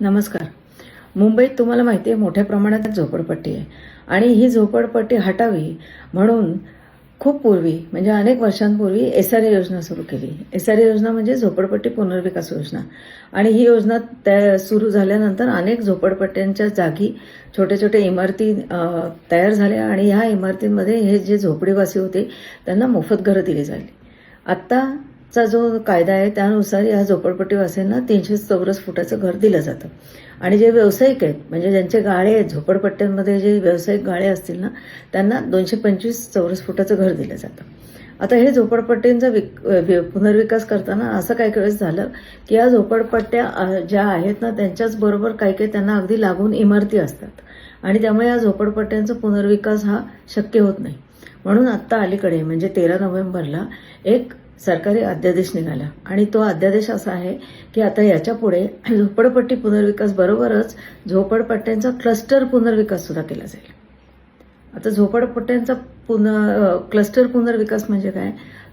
नमस्कार. मुंबईत तुम्हाला माहिती आहे मोठ्या प्रमाणात झोपडपट्टी आहे. आणि ही झोपडपट्टी हटावी म्हणून खूप पूर्वी म्हणजे अनेक वर्षांपूर्वी एस आर ए योजना सुरू केली. एस आर ए योजना म्हणजे झोपडपट्टी पुनर्विकास योजना. आणि ही योजना त्या सुरू झाल्यानंतर अनेक झोपडपट्ट्यांच्या जागी छोटे छोटे इमारती तयार झाल्या आणि ह्या इमारतींमध्ये हे जे झोपडीवासी होते त्यांना मोफत घरं दिली झाली चा जो कायदा आहे त्यानुसार या झोपडपट्टीवासियांना तीनशे चौरस फुटाचं घर दिलं जातं. आणि जे व्यावसायिक आहेत म्हणजे ज्यांचे गाळे आहेत झोपडपट्ट्यांमध्ये जे व्यावसायिक गाळे असतील ना त्यांना दोनशे पंचवीस चौरस फुटाचं घर दिलं जातं. आता हे झोपडपट्ट्यांचा विक वि- पुनर्विकास करताना असं काही वेळेस झालं की या झोपडपट्ट्या ज्या आहेत ना त्यांच्याच बरोबर काही काही त्यांना अगदी लागून इमारती असतात. आणि त्यामुळे या झोपडपट्ट्यांचा पुनर्विकास हा शक्य होत नाही. म्हणून आत्ता अलीकडे म्हणजे तेरा नोव्हेंबरला एक सरकारी अध्यादेश निघाला. आणि तो अध्यादेश असा आहे की आता याच्यापुढे झोपडपट्टी पुनर्विकास बरोबरच झोपडपट्ट्यांचा क्लस्टर पुनर्विकास सुद्धा केला जाईल. आता झोपडपट्ट्यांचा पुन क्लस्टर पुनर्विकास म्हणजे काय?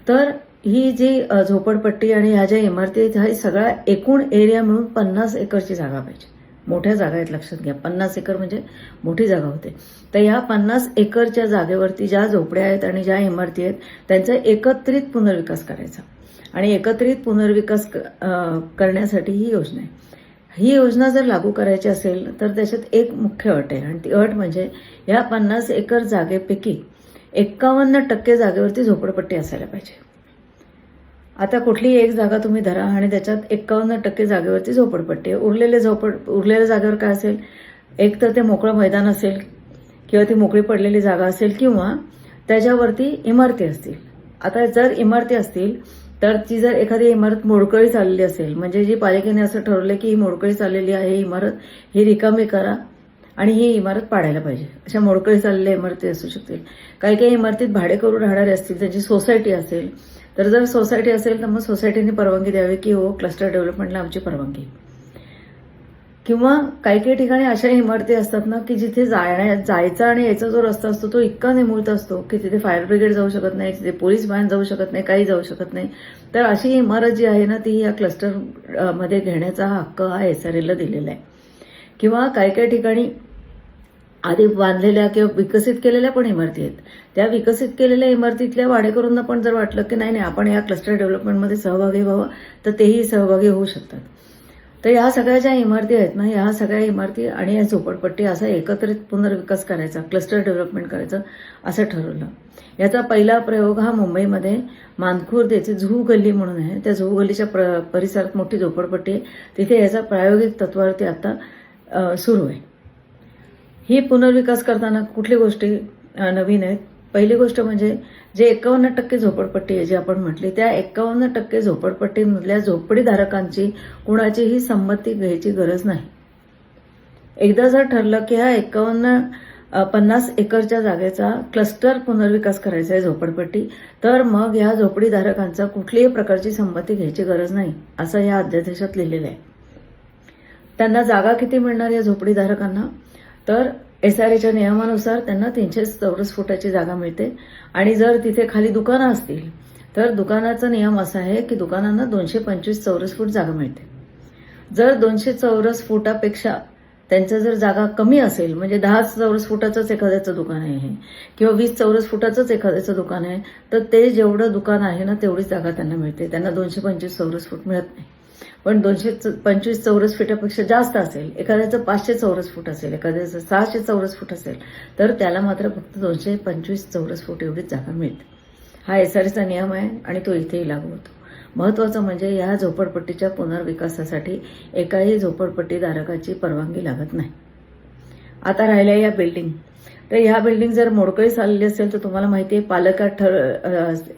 तर ही जी झोपडपट्टी आणि ह्या ज्या इमारती आहेत ह्या सगळ्या एकूण एरिया मिळून पन्नास एकरची जागा पाहिजे मोठ्या जागा आहेत लक्षात घ्या. पन्नास एकर म्हणजे मोठी जागा होते. तर ह्या पन्नास एकरच्या जागेवरती ज्या झोपड्या आहेत आणि ज्या इमारती आहेत त्यांचा एकत्रित पुनर्विकास करायचा. आणि एकत्रित पुनर्विकास क- करण्यासाठी ही योजना आहे. ही योजना जर लागू करायची असेल तर त्याच्यात एक मुख्य अट आहे. आणि ती अट म्हणजे या पन्नास एकर जागेपैकी एक्कावन्न टक्के जागेवरती झोपडपट्टी असायला पाहिजे. आता कुठलीही एक जागा तुम्ही धरा आणि त्याच्यात एक्कावन्न टक्के जागेवरती झोपडपट्टी आहे. उरलेले झोपड उरलेल्या जागेवर काय असेल? एक तर ते मोकळं मैदान असेल किंवा ती मोकळी पडलेली जागा असेल किंवा त्याच्यावरती इमारती असतील. आता जर इमारती असतील तर ती जर एखादी इमारत मोडकळी चाललेली असेल म्हणजे जी पालिकेने असं ठरवलं की ही मोडकळी चाललेली आहे ही इमारत ही रिकामी करा आणि ही इमारत पाडायला पाहिजे. अशा मोडकळी चाललेल्या इमारती असू शकतील. काही काही इमारतीत भाडे करून राहणारे असतील त्यांची सोसायटी असेल तर जर सोसायटी असेल तर मग सोसायटीने परवानगी द्यावी की हो क्लस्टर डेव्हलपमेंटला आमची परवानगी. किंवा काही काही ठिकाणी अशा इमारती असतात ना की जिथे जाण्या जायचा आणि यायचा जो रस्ता असतो तो इतका निमुळता असतो की तिथे फायर ब्रिगेड जाऊ शकत नाही तिथे पोलीस व्हॅन जाऊ शकत नाही काही जाऊ शकत नाही. तर अशी इमारत जी आहे ना ती या क्लस्टरमध्ये घेण्याचा हक्क हा एस आर एला दिलेला आहे. किंवा काही काही ठिकाणी आधी बांधलेल्या किंवा विकसित केलेल्या पण इमारती आहेत. त्या विकसित केलेल्या इमारतीतल्या भाडेकरूंना पण जर वाटलं की नाही नाही आपण या क्लस्टर डेव्हलपमेंटमध्ये सहभागी व्हावं तर तेही सहभागी होऊ शकतात. तर ह्या सगळ्या ज्या इमारती आहेत ना ह्या सगळ्या इमारती आणि या झोपडपट्टी असा एकत्रित पुनर्विकास करायचा क्लस्टर डेव्हलपमेंट करायचं असं ठरवलं. याचा पहिला प्रयोग हा मुंबईमध्ये मानखुर्द येथे झू गल्ली म्हणून आहे. त्या झू गल्लीच्या प्र परिसरात मोठी झोपडपट्टी आहे. तिथे याचा प्रायोगिक तत्वावरती आता सुरू आहे. ही पुनर्विकास करताना कुठली गोष्टी नवीन आहेत? पहिली गोष्ट म्हणजे जे एकावन्न टक्के झोपडपट्टी आहे जी आपण म्हटली त्या एकावन्न टक्के झोपडपट्टीमधल्या झोपडीधारकांची कुणाचीही संमती घ्यायची गरज नाही. एकदा जर ठरलं की हा एकावन्न पन्नास एकरच्या जागेचा क्लस्टर पुनर्विकास करायचा आहे झोपडपट्टी तर मग ह्या झोपडीधारकांचा कुठलीही प्रकारची संमती घ्यायची गरज नाही असं या अध्यादेशात लिहिलेलं आहे. त्यांना जागा किती मिळणार या झोपडीधारकांना? तर एस आर एच्या नियमानुसार त्यांना तीनशे चौरस फुटाची जागा मिळते. आणि जर तिथे खाली दुकानं असतील तर दुकानाचा नियम असा आहे की दुकानांना दोनशे पंचवीस चौरस फूट जागा मिळते. जर दोनशे चौरस फुटापेक्षा त्यांचं जर जागा कमी असेल म्हणजे दहा चौरस फुटाचंच एखाद्याचं दुकान आहे किंवा वीस चौरस फुटाचंच एखाद्याचं दुकान आहे तर ते जेवढं दुकान आहे ना तेवढीच जागा त्यांना मिळते. त्यांना दोनशे पंचवीस चौरस फूट मिळत नाही. पण दोनशे पंचवीस चौरस फुटापेक्षा जास्त असेल. एखाद्याचं पाचशे चौरस फूट असेल एखाद्याचं सहाशे चौरस फूट असेल तर त्याला मात्र फक्त दोनशे पंचवीस चौरस फूट एवढीच जागा मिळते. हा एस आर नियम आहे आणि तो इथेही लागू होतो. महत्वाचं म्हणजे या झोपडपट्टीच्या पुनर्विकासासाठी एकाही झोपडपट्टीधारकाची परवानगी लागत नाही. आता राहिल्या या बिल्डिंग तर ह्या बिल्डिंग जर मोडकळी झालेली असेल तर तुम्हाला माहिती आहे पालकात ठर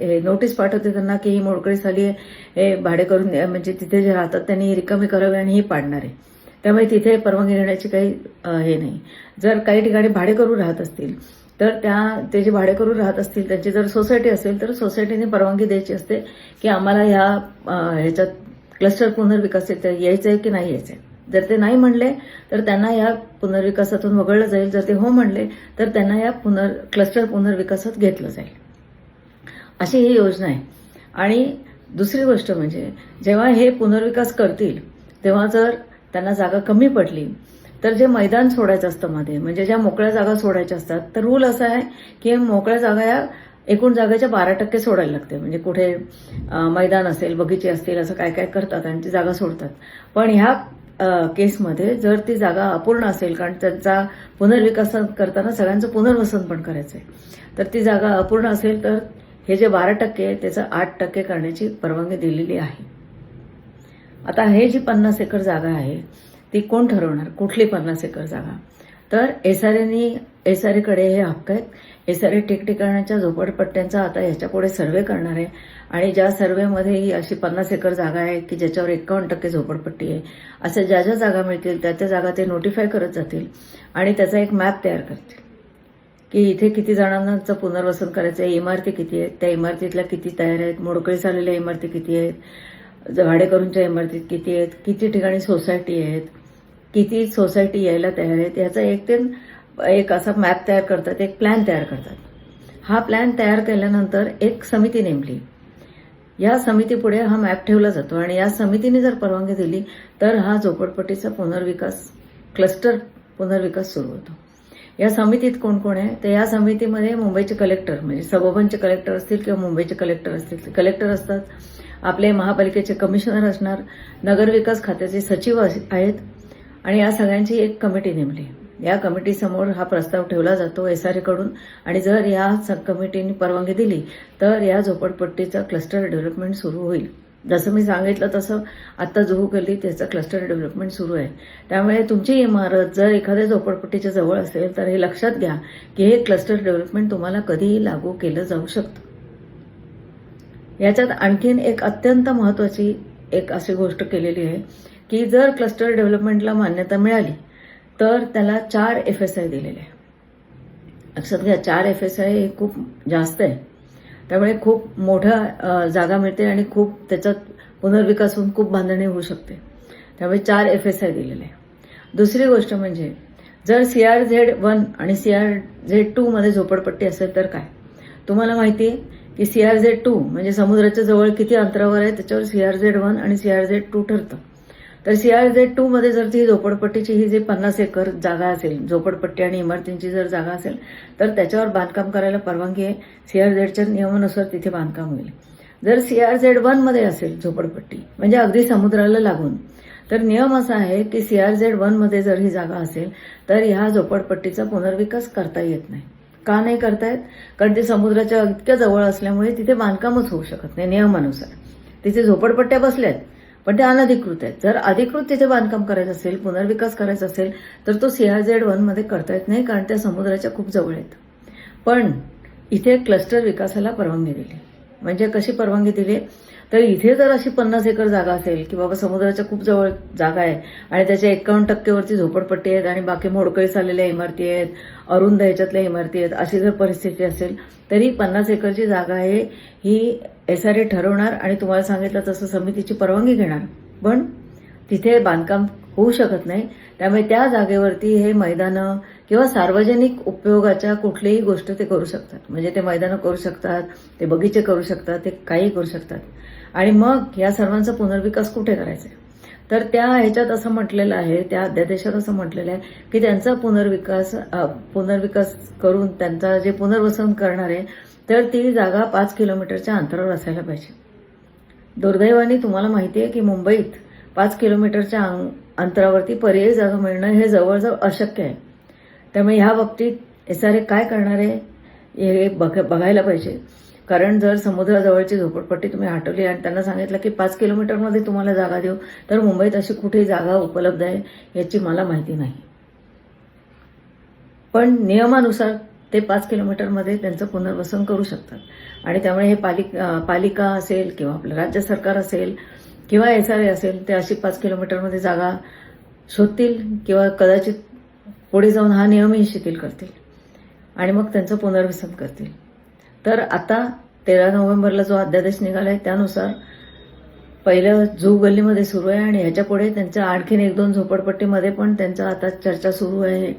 हे नोटीस पाठवते त्यांना की ही मोडकळी झाली आहे हे भाडे करून द्या. म्हणजे तिथे जे राहतात त्यांनी ही रिकामी करावी आणि ही पाडणार आहे त्यामुळे तिथे परवानगी घेण्याची काही हे नाही जर काही ठिकाणी भाडे करून राहत असतील तर त्या ते जे भाडे करून राहत असतील त्यांची जर सोसायटी असेल तर सोसायटीने परवानगी द्यायची असते की आम्हाला ह्या ह्याच्यात क्लस्टर पुनर्विकास यायचं आहे की नाही यायचं आहे जर ते नाही म्हणले तर त्यांना या पुनर्विकासातून वगळलं जाईल. जर ते हो म्हणले तर त्यांना या पुनर् क्लस्टर पुनर्विकासात घेतलं जाईल. अशी ही योजना आहे. आणि दुसरी गोष्ट म्हणजे जेव्हा हे पुनर्विकास करतील तेव्हा जर त्यांना जागा कमी पडली तर जे मैदान सोडायचं असतं मध्ये म्हणजे ज्या मोकळ्या जागा सोडायच्या असतात तर रूल असा आहे की मोकळ्या जागा या एकूण जागेच्या बारा टक्के सोडायला लागते. म्हणजे कुठे मैदान असेल बगीचे असतील असं काय काय करतात आणि ती जागा सोडतात. पण ह्या केसमध्ये जर ती जागा अपूर्ण असेल कारण त्यांचा पुनर्विकास करताना सगळ्यांचं पुनर्वसन पण करायचं आहे तर ती जागा अपूर्ण असेल तर हे जे बारा टक्के आहे त्याचं आठ टक्के करण्याची परवानगी दिलेली आहे. आता हे जी पन्नास एकर जागा आहे ती कोण ठरवणार? कुठली पन्नास एकर जागा? तर एसआरएनी एसआरएकडे हे हक्क आहेत. एसआरए ठिकठिकाणाच्या झोपडपट्ट्यांचा आता ह्याच्यापुढे सर्वे करणार आहे. आणि ज्या सर्वेमध्ये ही अशी पन्नास एकर जागा आहे की ज्याच्यावर एकावन्न टक्के झोपडपट्टी आहे अशा ज्या ज्या जागा मिळतील त्या त्या जागा ते नोटिफाय करत जातील आणि त्याचा एक मॅप तयार करतील. की इथे किती जणांचं पुनर्वसन करायचं आहे इमारती किती आहेत त्या इमारतीतल्या किती तयार आहेत मोडकळी झालेल्या इमारती किती आहेत भाडेकरूंच्या इमारतीत किती आहेत किती ठिकाणी सोसायटी आहेत किती सोसायटी यायला तयार आहेत याचा एक ते एक असा मॅप तयार करतात एक प्लॅन तयार करतात. हा प्लॅन तयार केल्यानंतर एक समिती नेमली. या समितीपुढे हा मॅप ठेवला जातो आणि या समितीने जर परवानगी दिली तर हा झोपडपट्टीचा पुनर्विकास क्लस्टर पुनर्विकास सुरू होतो. या समितीत कोण कोण आहे? तर या समितीमध्ये मुंबईचे कलेक्टर म्हणजे सबोबनचे कलेक्टर असतील किंवा मुंबईचे कलेक्टर असतील. कलेक्टर असतात आपले महापालिकेचे कमिशनर असणार नगरविकास खात्याचे सचिव अस- आहेत आणि या सगळ्यांची एक कमिटी नेमली. या कमिटीसमोर हा प्रस्ताव ठेवला जातो एसआरएकडून आणि जर या स- कमिटीने परवानगी दिली तर या झोपडपट्टीचं क्लस्टर डेव्हलपमेंट सुरू होईल. जसं मी सांगितलं तसं आत्ता जुहू गल्ली त्याचं क्लस्टर डेव्हलपमेंट सुरू आहे. त्यामुळे तुमची इमारत जर एखाद्या झोपडपट्टीच्या जवळ असेल तर हे लक्षात घ्या की हे क्लस्टर डेव्हलपमेंट तुम्हाला कधीही लागू केलं जाऊ शकतं. याच्यात आणखीन एक अत्यंत महत्वाची एक अशी गोष्ट केलेली आहे की जर क्लस्टर डेव्हलपमेंटला मान्यता मिळाली तर त्याला चार एफ एस आय दिलेले आहे. लक्षात घ्या चार एफ एस आय हे खूप जास्त आहे. त्यामुळे खूप मोठा जागा मिळते आणि खूप त्याच्यात पुनर्विकास होऊन खूप बांधणी होऊ शकते. त्यामुळे चार एफ एस आय दिलेले आहे. दुसरी गोष्ट म्हणजे जर सी आर झेड वन आणि सी आर झेड टू मध्ये झोपडपट्टी असेल तर काय? तुम्हाला माहिती आहे की सी आर झेड टू म्हणजे समुद्राच्या जवळ किती अंतरावर आहे त्याच्यावर सी आर झेड वन आणि सी आर झेड टू ठरतं. तर सी आर झेड टू मध्ये जर ती झोपडपट्टीची ही जी पन्नास एकर जागा असेल झोपडपट्टी आणि इमारतींची जर जागा असेल तर त्याच्यावर बांधकाम करायला परवानगी आहे. सी आर झेडच्या नियमानुसार तिथे बांधकाम होईल. जर सी आर झेड वनमध्ये असेल झोपडपट्टी म्हणजे अगदी समुद्राला लागून तर नियम असा आहे की सी आर झेड वनमध्ये जर ही जागा असेल तर ह्या झोपडपट्टीचा पुनर्विकास करता येत नाही. का नाही करतायत? कारण ते समुद्राच्या इतक्या जवळ असल्यामुळे तिथे बांधकामच होऊ शकत नाही नियमानुसार. तिथे झोपडपट्ट्या बसल्यात पण ते अनधिकृत आहेत. जर अधिकृत तिथे बांधकाम करायचं असेल पुनर्विकास करायचा असेल तर तो सीआरझेड वनमध्ये करता येत नाही कारण त्या समुद्राच्या खूप जवळ आहेत. पण इथे क्लस्टर विकासाला परवानगी दिली. म्हणजे कशी परवानगी दिली? तर इथे जर अशी पन्नास एकर जागा असेल की बाबा समुद्राच्या खूप जवळ जागा आहे आणि त्याच्या एकावन्न टक्केवरती झोपडपट्टी आहेत आणि बाकी मोडकळीस आलेल्या इमारती आहेत अरुंद ह्याच्यातल्या इमारती आहेत अशी जर परिस्थिती असेल तरी पन्नास एकरची जागा आहे ही एस आर ए ठरवणार आणि तुम्हाला सांगितलं तसं समितीची परवानगी घेणार. पण तिथे बांधकाम होऊ शकत नाही. त्यामुळे त्या जागेवरती हे मैदानं किंवा सार्वजनिक उपयोगाच्या कुठलीही गोष्ट ते करू शकतात. म्हणजे ते मैदानं करू शकतात ते बगीचे करू शकतात ते काही करू शकतात. आणि मग या सर्वांचा पुनर्विकास कुठे करायचा आहे तर त्या ह्याच्यात असं म्हटलेलं आहे त्या अध्यादेशात असं म्हटलेलं आहे की त्यांचा पुनर्विकास पुनर्विकास करून त्यांचा जे पुनर्वसन करणार आहे तर ती जागा पाच किलोमीटरच्या अंतरावर असायला पाहिजे. दुर्दैवाने तुम्हाला माहिती आहे की मुंबईत पाच किलोमीटरच्या अंतरावरती पर्यायी जागा मिळणं हे जवळजवळ अशक्य आहे. त्यामुळे ह्या बाबतीत एस आर ए काय करणार आहे हे बघ बघायला पाहिजे. कारण जर समुद्राजवळची झोपडपट्टी तुम्ही हटवली आणि त्यांना सांगितलं की पाच किलोमीटरमध्ये तुम्हाला जागा देऊ तर मुंबईत अशी कुठेही जागा उपलब्ध आहे याची मला माहिती नाही. पण नियमानुसार ते पाच किलोमीटरमध्ये त्यांचं पुनर्वसन करू शकतात. आणि त्यामुळे हे पालिका पालिका असेल किंवा आपलं राज्य सरकार असेल किंवा एस आर ए असेल ते अशी पाच किलोमीटरमध्ये जागा शोधतील किंवा कदाचित पुढे जाऊन हा नियमही शिथिल करतील आणि मग त्यांचं पुनर्वसन करतील. तर आता तेरा नोव्हेंबरला जो अध्यादेश निघाला आहे त्यानुसार पहिलं जू गल्लीमध्ये सुरू आहे आणि ह्याच्या पुढे त्यांच्या आणखीन एक दोन झोपडपट्टीमध्ये पण त्यांचा आता चर्चा सुरू आहे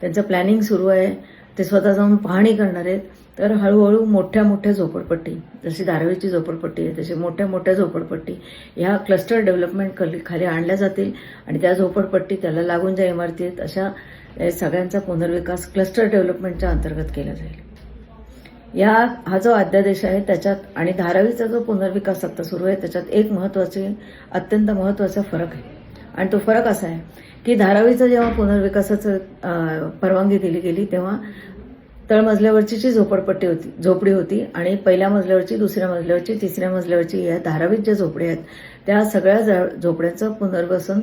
त्यांचं प्लॅनिंग सुरू आहे. ते स्वतः जाऊन पाहणी करणार आहेत. तर हळूहळू मोठ्या मोठ्या झोपडपट्टी जशी धारावीची झोपडपट्टी आहे तशी मोठ्या मोठ्या झोपडपट्टी ह्या क्लस्टर डेव्हलपमेंट खाली खाली आणल्या जातील आणि त्या झोपडपट्टी त्याला लागून ज्या इमारती आहेत अशा या सगळ्यांचा पुनर्विकास क्लस्टर डेव्हलपमेंटच्या अंतर्गत केला जाईल. या हा जो अध्यादेश आहे त्याच्यात आणि धारावीचा जो पुनर्विकास आता सुरू आहे त्याच्यात एक महत्त्वाचे अत्यंत महत्त्वाचा फरक आहे. आणि तो फरक असा आहे की धारावीचं जेव्हा पुनर्विकासाचं परवानगी दिली गेली तेव्हा तळमजल्यावरची जी झोपडपट्टी होती झोपडी होती आणि पहिल्या मजल्यावरची दुसऱ्या मजल्यावरची तिसऱ्या मजल्यावरची या धारावीत ज्या झोपड्या आहेत त्या सगळ्या झ- झोपड्यांचं पुनर्वसन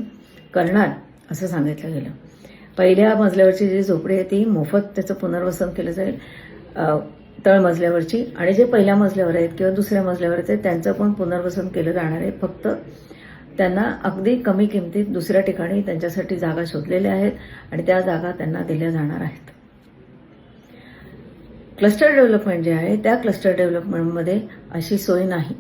करणार असं सांगितलं गेलं. पहिल्या मजल्यावरची जी झोपडी आहे ती मोफत त्याचं पुनर्वसन केलं जाईल. तळमजल्यावरची आणि जे पहिल्या मजल्यावर आहेत किंवा दुसऱ्या मजल्यावर आहेत त्यांचं पण पुनर्वसन केलं जाणार आहे. फक्त त्यांना अगदी कमी किमतीत दुसऱ्या ठिकाणी त्यांच्यासाठी जागा शोधलेल्या आहेत आणि त्या जागा त्यांना दिल्या जाणार आहेत. क्लस्टर डेव्हलपमेंट जे आहे त्या क्लस्टर डेव्हलपमेंटमध्ये अशी सोय नाही.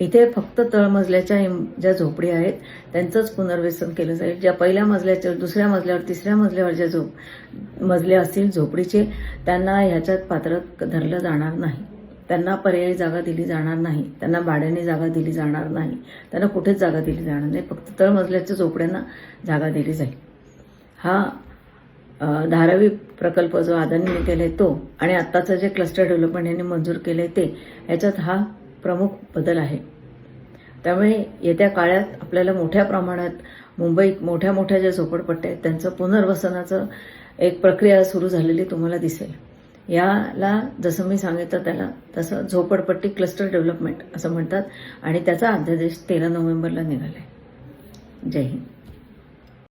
इथे फक्त तळमजल्याच्या ज्या झोपडी आहेत त्यांचंच पुनर्वसन केलं जाईल. ज्या पहिल्या मजल्याच्या दुसऱ्या मजल्यावर तिसऱ्या मजल्यावर ज्या झोप मजले असतील झोपडीचे त्यांना ह्याच्यात पात्र धरलं जाणार नाही. त्यांना पर्यायी जागा दिली जाणार नाही. त्यांना भाड्याने जागा दिली जाणार नाही. त्यांना कुठेच जागा दिली जाणार नाही. फक्त तळमजल्याच्या झोपड्यांना जागा दिली जाईल. हा धारावी प्रकल्प जो आदरणीने केला आहे तो आणि आत्ताचं जे क्लस्टर डेव्हलपमेंट यांनी मंजूर केलंय ते याच्यात हा प्रमुख बदल आहे. त्यामुळे येत्या काळात आपल्याला मोठ्या प्रमाणात मुंबईत मोठ्या मोठ्या ज्या झोपडपट्ट्या आहेत त्यांचं पुनर्वसनाचं एक प्रक्रिया सुरू झालेली तुम्हाला दिसेल. याला जसं मी सांगितलं त्याला तसं झोपडपट्टी क्लस्टर डेव्हलपमेंट असं म्हणतात आणि त्याचा अध्यादेश तेरा नोव्हेंबरला निघाला आहे जय हिंद.